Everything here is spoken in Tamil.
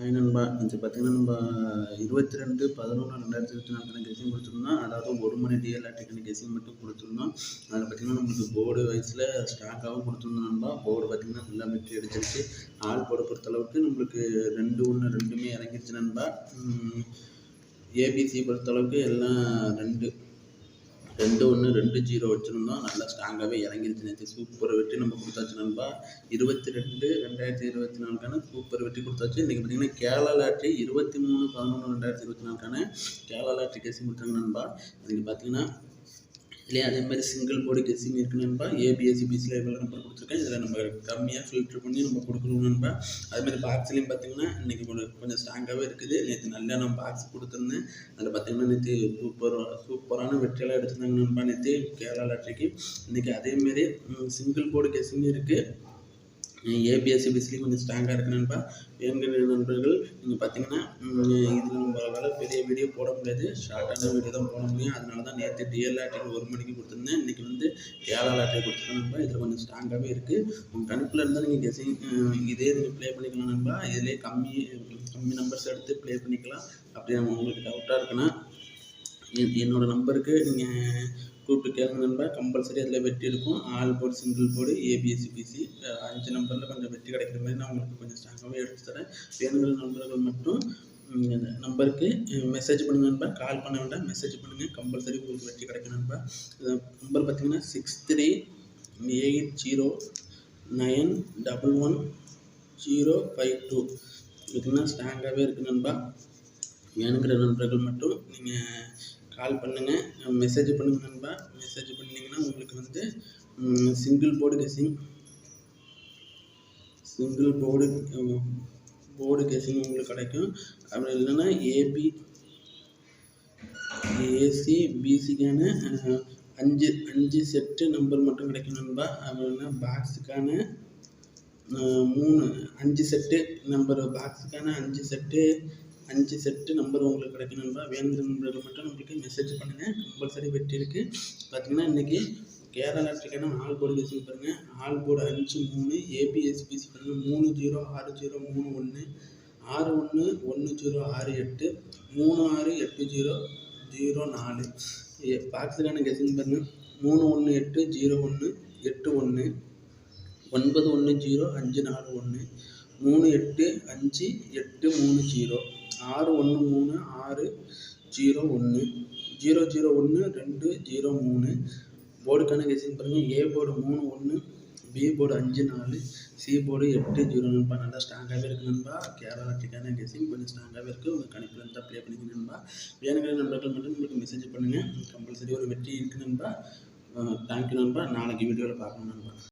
ஹாய் நண்பா இது பார்த்தீங்கன்னா நம்ம இருபத்தி ரெண்டு பதினொன்று ரெண்டாயிரத்தி இருபத்தி நாலு கெஸிங் கொடுத்துருந்தோம். அதாவது ஒரு மணி டிஎல்ஆர்டிக்கான கெஸிங் மட்டும் கொடுத்துருந்தோம். அதில் பார்த்தீங்கன்னா நம்மளுக்கு போர்டு வைஸில் ஸ்டாக்காகவும் கொடுத்துருந்தோம் நண்பா. போர்டு பார்த்தீங்கன்னா நல்லா வெற்றி அடிச்சிருச்சு. ஆள் போட பொறுத்தளவுக்கு நம்மளுக்கு ரெண்டு ஒன்று ரெண்டுமே இறங்கிருச்சு நண்பா. ஏபிசி பொறுத்தளவுக்கு எல்லாம் ரெண்டு. ரெண்டு ஒன்று ரெண்டு ஜீரோ வச்சுருந்தோம். நல்லா ஸ்ட்ராங்காகவே இறங்கிருச்சு. நேற்று சூப்பர் வெட்டி நம்ம கொடுத்தாச்சு நண்பா. இருபத்தி ரெண்டு ரெண்டாயிரத்தி இருபத்தி நாலுக்கான சூப்பர் வெட்டி கொடுத்தாச்சு. இன்றைக்கி பார்த்தீங்கன்னா கேரளா லாட்ரி இருபத்தி மூணு பதினொன்று ரெண்டாயிரத்தி இருபத்தி நாலுக்கான கேரளா லாட்ரி கேசி கொடுத்தாங்க நண்பா. இன்றைக்கி பார்த்தீங்கன்னா இல்லையா அதே மாதிரி சிங்கிள் போர்டு கெஸ்ஸிங் இருக்கு நண்பா ஏபிஎஸ்சி பிசியில் எவ்வளோ நம்பர் கொடுத்துருக்கேன். இதில் நம்ம கம்மியாக ஃபில்ட்ரு பண்ணி நம்ம கொடுக்கணும் நண்பா. அதேமாதிரி பாக்ஸ்லேயும் பார்த்தீங்கன்னா இன்றைக்கி கொஞ்சம் கொஞ்சம் ஸ்ட்ராங்காகவே இருக்குது. நேற்று நல்லா நான் பாக்ஸ் கொடுத்துருந்தேன். அதில் பார்த்தீங்கன்னா நேற்று சூப்பர் சூப்பரான வெற்றியெல்லாம் எடுத்திருந்தாங்க நண்பா நேற்று கேரளா லாட்ரிக்கு இன்றைக்கி அதேமாரி சிங்கிள் போர்டு கெஸிங் இருக்குது ஏபிஎஸ்சி பிசிலையும் கொஞ்சம் ஸ்ட்ராங்காக இருக்கு நண்பா. வேணுங்கிற நண்பர்கள் நீங்கள் பார்த்தீங்கன்னா இதில் நம்மளால் பெரிய வீடியோ போட முடியாது. ஷார்ட்டான வீடியோ தான் போட முடியும். அதனால தான் நேற்று டிஎல் லாட்ரி ஒரு மணிக்கு கொடுத்துருந்தேன். இன்றைக்கி வந்து கேரளா லாட்ரி கொடுத்துருக்கேன் நண்பா. இதில் கொஞ்சம் ஸ்ட்ராங்காகவே இருக்குது உங்கள் கணக்கில் இருந்தால் நீங்கள் கெசிங் இதே நீங்கள் ப்ளே பண்ணிக்கலாம் நண்பா. இதிலே கம்மி கம்மி நம்பர்ஸ் எடுத்து ப்ளே பண்ணிக்கலாம். அப்படி உங்களுக்கு டவுட்டாக இருக்குன்னா என்னோடய நம்பருக்கு நீங்கள் கூப்பிட்டு கேளுங்க நம்பர் கம்பல்சரி அதில் வெற்றி இருக்கும் all board single board ABSC PC அஞ்சு நம்பரில் கொஞ்சம் வெற்றி கிடைக்கிற மாதிரி நான் உங்களுக்கு கொஞ்சம் ஸ்ட்ராங்காகவே எடுத்து தரேன். வேணுங்கிற நண்பர்கள் மட்டும் நம்பருக்கு மெசேஜ் பண்ணுங்க நண்பா. கால் பண்ண வேண்டாம். மெசேஜ் பண்ணுங்கள் கம்பல்சரி உங்களுக்கு வெற்றி கிடைக்கும் நண்பா. நம்பர் பார்த்தீங்கன்னா six three eight zero nine double one zero five two இதுக்குன்னா ஸ்ட்ராங்காகவே இருக்குது நண்பா. வேணுங்கிற நண்பர்கள் மட்டும் நீங்கள் கால் பண்ணுங்கள் மெசேஜ் பண்ணுங்கள் நண்பா. மெசேஜ் பண்ணிங்கன்னா உங்களுக்கு வந்து single board casing single board board casing உங்களுக்கு கிடைக்கும். அப்படி இல்லைன்னா ஏபி ஏசி பிசிக்கான அஞ்சு அஞ்சு செட்டு நம்பர் மட்டும் கிடைக்கும் நண்பா. அப்படின்னா பாக்ஸுக்கான மூணு அஞ்சு செட்டு நம்பர் பாக்ஸுக்கான அஞ்சு செட்டு அஞ்சு செட்டு நம்பர் உங்களுக்கு கிடைக்கும் நண்பா வேணுங்கிற நண்பர்கள் மட்டும் நம்மளுக்கு மெசேஜ் பண்ணுங்கள் கம்பல்சரி வெற்றி இருக்குது பார்த்தீங்கன்னா இன்றைக்கி கேரளா லாட்ரிக்கான ஆல் போர்டு பேசி பாருங்கள் ஆல் போர்டு அஞ்சு மூணு ஏபிஎஸ்பிசி பாருங்கள் மூணு ஜீரோ ஆறு ஜீரோ மூணு ஒன்று ஆறு ஒன்று ஒன்று ஜீரோ ஆறு எட்டு மூணு ஆறு எட்டு ஜீரோ ஜீரோ நாலு. பாக்ஸுக்கான கெசிங் பாருங்கள் மூணு ஒன்று எட்டு ஜீரோ ஒன்று எட்டு ஒன்று ஒன்பது ஒன்று ஜீரோ அஞ்சு நாலு ஒன்று மூணு எட்டு அஞ்சு எட்டு மூணு ஜீரோ ஆறு ஒன்று மூணு ஆறு ஜீரோ ஒன்று ஜீரோ ஜீரோ ஒன்று ரெண்டு ஜீரோ மூணு. போர்டுக்கான கெஸிங் பாருங்கள் ஏ போர்டு மூணு ஒன்று பி போர்டு அஞ்சு நாலு சி போர்டு எட்டு ஜீரோ. நண்பா நல்லா ஸ்ட்ராங்காகவே இருக்குது நண்பா. கேரளாட்டுக்கான கெஸிங் கொஞ்சம் ஸ்ட்ராங்காகவே இருக்குது உங்கள் கணிப்பில் இருந்தால் ப்ளே பண்ணிக்க நண்பா. வேணுங்கிற நண்பர்கள் மட்டும் உங்களுக்கு மெசேஜ் பண்ணுங்கள் கம்பல்சரி ஒரு வெற்றி இருக்குது நண்பா. தேங்க்யூ நண்பா. நாளைக்கு வீடியோவில் பார்க்கணும் நண்பா.